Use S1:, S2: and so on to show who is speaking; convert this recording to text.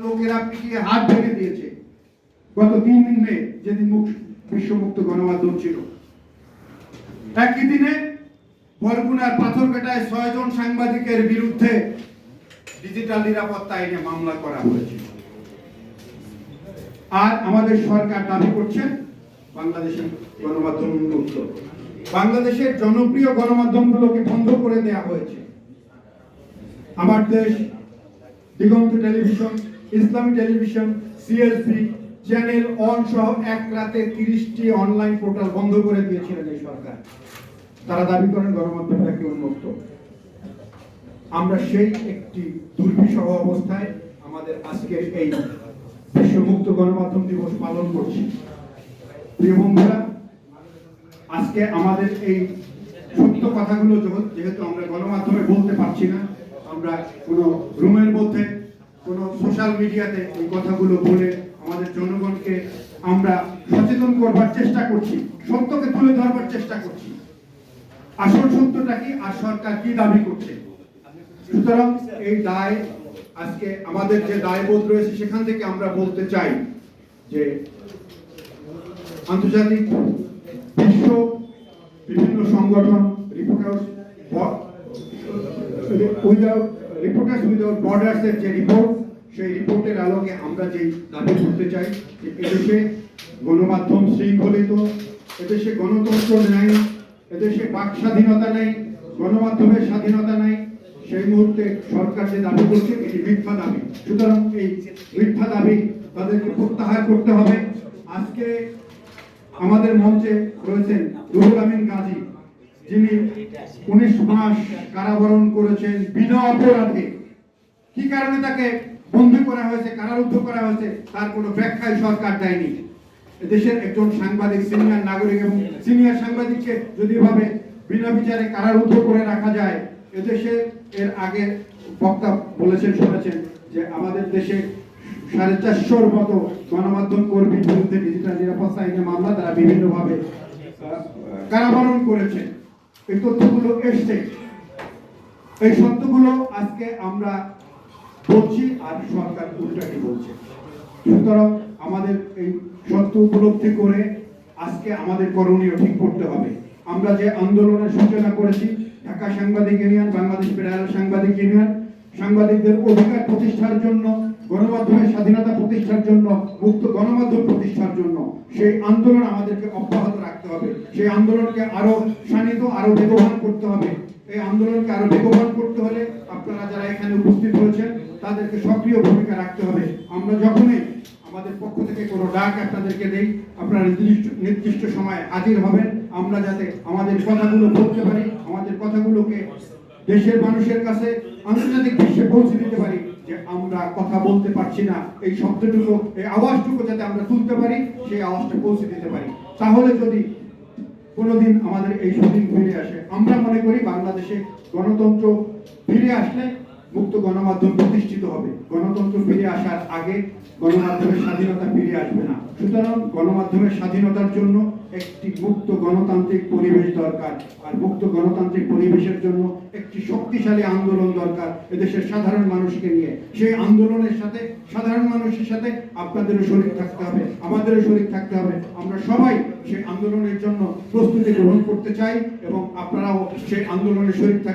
S1: লোকেরা পিটিয়ে হাত ভেঙে দিয়েছে। গত তিন দিন মে যেদিন বিশ্বমুক্ত গণমাধ্যম ছিল, একই দিনে বরগুনার পাথরঘাটায় ছয়জন সাংবাদিকের বিরুদ্ধে ডিজিটাল নিরাপত্তা আইনে মামলা করা হয়েছে। আর আমাদের সরকার দাবি করছেন, বাংলাদেশের গণমাধ্যম উন্মুক্ত বাংলাদেশের জনপ্রিয় গণমাধ্যমগুলোকে বন্ধ করে দেওয়া হয়েছে। আমার দেশ Diganta television Islami television CSB channel one সহ এক রাতে তিরিশটি অনলাইন পোর্টাল বন্ধ করে দিয়েছিলেন এই সরকার। তারা দাবি করেন গণমাধ্যমটাকে উন্মুক্ত। আমরা সেই একটি দুর্বিষহ অবস্থায় আমাদের আজকের এই বিশ্বমুক্ত গণমাধ্যম দিবস পালন করছি। প্রিয় বন্ধুরা, আজকে আমাদের এই সত্য কথাগুলো যেহেতু আমরা গণমাধ্যমে বলতে পারছি না, আমরা কোনো রুমের মধ্যে সোশ্যাল মিডিয়াতে এই কথাগুলো বলে আমাদের জনগণকে আমরা সচেতন করবার চেষ্টা করছি, সত্যকে তুলে ধরবার চেষ্টা করছি। আসল সত্যটা কি আর সরকার কি দাবি করছে? সুতরাং এই দায়, আজকে আমাদের যে দায়বোধ রয়েছে সেখান থেকে আমরা বলতে চাই যে আন্তর্জাতিক বিশ্ব বিভিন্ন সংগঠন reporters without reporters without borders এর যে রিপোর্ট সেই রিপোর্টের আলোকে আমরা যেই দাবি করতে চাই, যে এদেশে গণমাধ্যম শৃঙ্খলিত, এদেশে গণতন্ত্র নেই, এদেশে বাক স্বাধীনতা নেই, গণমাধ্যমের স্বাধীনতা নাই, সেই মুহূর্তে সরকার যে দাবি করছে, এটি মিথ্যা দাবি। সুতরাং এই মিথ্যা দাবি তাদেরকে প্রত্যাহার করতে হবে। আজকে আমাদের মঞ্চে রয়েছেন রুহুল আমিন গাজী, যিনি উনিশ মাস কারাবরণ করেছেন বিনা অপরাধে। কি কারণে তাকে বন্দি করা হয়েছে, কারারুদ্ধ করা হয়েছে, তার কোনো ব্যাখ্যাই সরকার দেয়নি। দেশের একজন সাংবাদিক সিনিয়র নাগরিক এবং সিনিয়র সাংবাদিককে যদি ভাবে বিনা বিচারে কারারুদ্ধ করে রাখা যায়, এদেশে এর আগে বক্তা বলেছেন, শুনেছেন যে আমাদের দেশে সাড়ে চারশোর মতো গণমাধ্যম কর্মীর বিরুদ্ধে ডিজিটাল নিরাপত্তা আইনে মামলা তারা বিভিন্নভাবে কারাবরণ করেছে। এই তথ্যগুলো এসছে। এই সত্যগুলো আজকে আমরা বলছি, আর সরকার উল্টাটি বলছে? সুতরাং আমাদের এই সত্য উপলব্ধি করে আজকে আমাদের করণীয় ঠিক করতে হবে। আমরা যে আন্দোলনের সূচনা করেছি, ঢাকা সাংবাদিক ইউনিয়ন, বাংলাদেশ ফেডারেল সাংবাদিক ইউনিয়ন, সাংবাদিকদের অধিকার প্রতিষ্ঠার জন্য, গণমাধ্যমের স্বাধীনতা প্রতিষ্ঠার জন্য, মুক্ত গণমাধ্যম প্রতিষ্ঠার জন্য, সেই আন্দোলন আমাদেরকে অব্যাহত রাখতে হবে। সেই আন্দোলনকে আরও শানিত, আরও বেগবান করতে হবে। এই আন্দোলনকে আরও বেগবান করতে হলে আপনারা যারা এখানে উপস্থিত হয়েছেন তাদেরকে সক্রিয় ভূমিকা রাখতে হবে। আমরা যখনই আমাদের পক্ষ থেকে কোনো ডাক আপনাদেরকে দেই, আপনারা নির্দিষ্ট নির্দিষ্ট সময়ে হাজির হবেন। আমরা যাতে আমাদের কথাগুলো বলতে পারি, আমাদের কথাগুলোকে দেশের মানুষের কাছে আন্তর্জাতিক বিশ্বে পৌঁছে দিতে পারি, যে আমরা কথা বলতে পারছি না। এই শব্দটুকু, এই আওয়াজটুকু যাতে আমরা তুলতে পারি, সেই আওয়াজটা পৌঁছে দিতে পারি। তাহলে যদি কোনোদিন আমাদের এই সুদিন ফিরে আসে, আমরা মনে করি বাংলাদেশে গণতন্ত্র ফিরে আসলে মুক্ত গণমাধ্যম প্রতিষ্ঠিত হবে। গণতন্ত্র ফিরে আসার আগে গণমাধ্যমের স্বাধীনতা ফিরে আসবে না। সুতরাং গণমাধ্যমের স্বাধীনতার জন্য একটি মুক্ত গণতান্ত্রিক পরিবেশ দরকার। আর মুক্ত গণতান্ত্রিক পরিবেশের জন্য একটি শক্তিশালী আন্দোলন দরকার এদেশের সাধারণ মানুষকে নিয়ে। সেই আন্দোলনের সাথে, সাধারণ মানুষের সাথে আপনাদেরও শরীর থাকতে হবে, আমাদেরও শরীর থাকতে হবে। আমরা সবাই সেই আন্দোলনের জন্য প্রস্তুতি গ্রহণ করতে চাই এবং আপনারাও সেই আন্দোলনের শরীর থাকতে